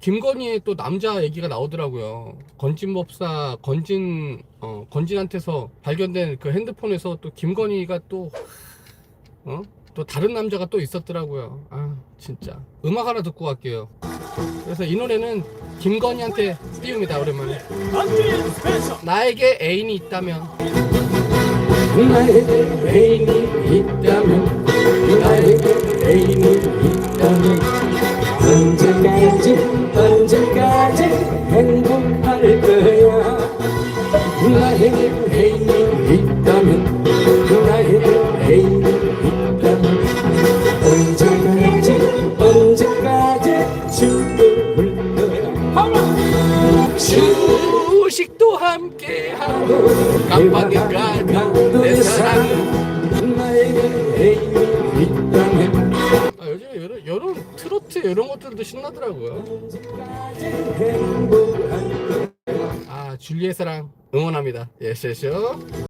김건희의 또 남자 얘기가 나오더라고요. 건진법사 건진 어 건진한테서 발견된 그 핸드폰에서 또 김건희가 또 어? 또 다른 남자가 또 있었더라고요. 아 진짜 음악 하나 듣고 갈게요. 그래서 이 노래는 김건희한테 띄웁니다 오랜만에. 나에게 애인이 있다면 나에게 애인이 있다면 나에게 애인이 있다면 언제까지. 언제까지 행복할 거야? 나에게 애인이 있다면 나에게 애인이 있다면. 언제까지 언제까지 죽을 거야? 주식도 함께하고 깜빡이 가는 내 사랑. 나에게 애인이 이런 것들도 신나더라고요. 아 줄리의 사랑 응원합니다. 예시죠